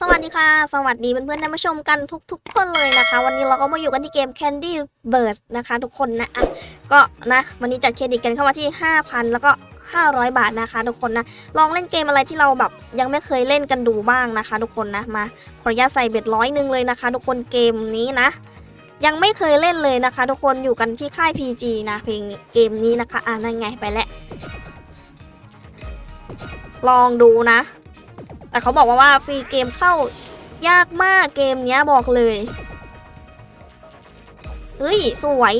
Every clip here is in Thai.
สวัสดีค่ะ สวัสดีเพื่อนๆที่มาชมกันทุก ๆ คนเลยนะคะ วันนี้เราก็มาอยู่กันที่เกม Candy Birds นะคะ ทุกคนนะอะก็นะ วันนี้จัดเครดิตกันเข้ามาที่ 5,000 แล้วก็ 500 บาทนะคะ ทุกคนนะ ลองเล่นเกมอะไรที่เราแบบยังไม่เคยเล่นกันดูบ้างนะคะ ทุกคนนะมาขออนุญาตใส่เบ็ดร้อยหนึ่งเลยนะคะ ทุกคนเกมนี้นะ ยังไม่เคยเล่นเลยนะคะ ทุกคนอยู่กันที่ค่าย PG นะเพลงเกมนี้นะคะอะนั่นไงไปแล้วลองดูนะ แต่เขาบอกว่าว่าฟรีเกมเข้ายากมากเกมเนี้ยบอกเลย เฮ้ย สวย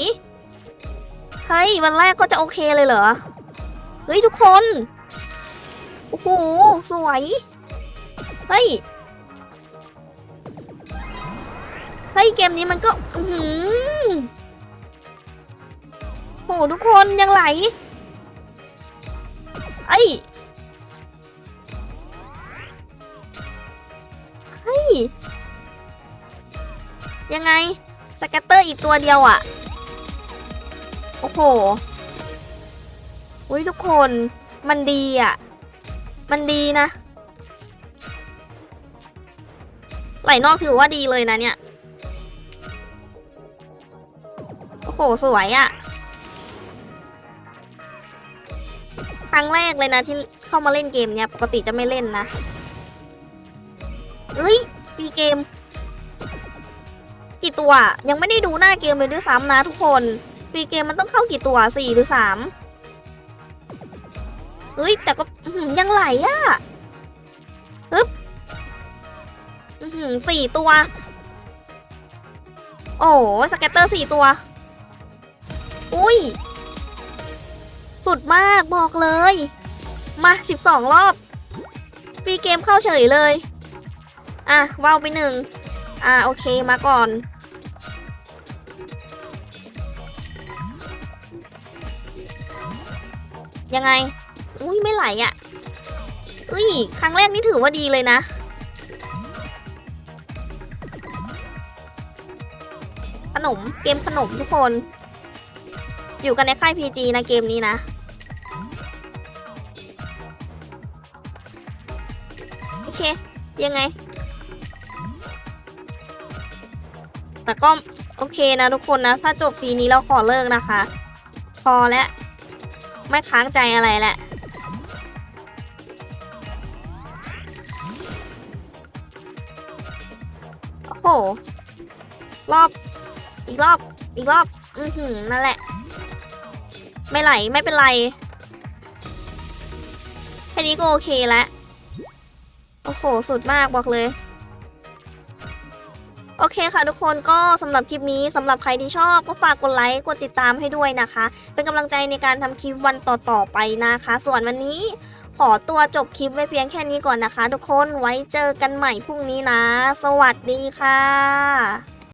เฮ้ย วันแรกก็จะโอเคเลยเหรอ เฮ้ย ทุกคน โอ้โห สวย เฮ้ย เฮ้ย เกมนี้มันก็ อือหือโหทุกคนยังไหล ยังไงสแกตเตอร์อีกตัวเดียวอะ่ะ โอ้โหอุ้ยทุกคนมันดีอะ่ะ มันดีนะ ไหลนอกถือว่าดีเลยนะเนี่ย โอ้โห สวยอะ่ะครั้งแรกเลยนะที่เข้ามาเล่นเกมเนี้ยปกติจะไม่เล่นนะเฮ้ยปีเกม กี่ตัว ยังไม่ได้ดูหน้าเกมเลยด้วยซ้ำนะทุกคนฟรีเกมมันต้องเข้ากี่ตัวสี่หรือสามเฮ้ยแต่ก็ยังไหลอะฮึบหือสี่ตัว โอ้สเก็ตเตอร์สี่ตัว อุ้ย สุดมากบอกเลย มาสิบสองรอบฟรีเกมเข้าเฉยเลย อะว้าวไปหนึ่งอะโอเคมาก่อน ยังไง อุ้ยไม่ไหลอะ่ะอุ้ยครั้งแรกนี่ถือว่าดีเลยนะ ขนมเกมขนมทุกคน อยู่กันในค่าย PG นะเกมนี้นะโอเค ยังไง แต่ก็โอเคนะทุกคนนะ ถ้าจบฟรีนี้เราขอเลิกนะคะ พอแล้ว ไม่ค้างใจอะไรแหละโอ้โห รอบ อีกรอบ อีกรอบ อือหือนั่นแหละ ไม่ไหล ไม่เป็นไร แค่นี้ก็โอเคแล้ว โอ้โห สุดมากบอกเลย โอเคค่ะทุกคนก็สำหรับคลิปนี้สำหรับใครที่ชอบก็ฝากกดไลค์กดติดตามให้ด้วยนะคะ เป็นกำลังใจในการทำคลิปวันต่อๆไปนะคะ ส่วนวันนี้ขอตัวจบคลิปไว้เพียงแค่นี้ก่อนนะคะ ทุกคนไว้เจอกันใหม่พรุ่งนี้นะ สวัสดีค่ะ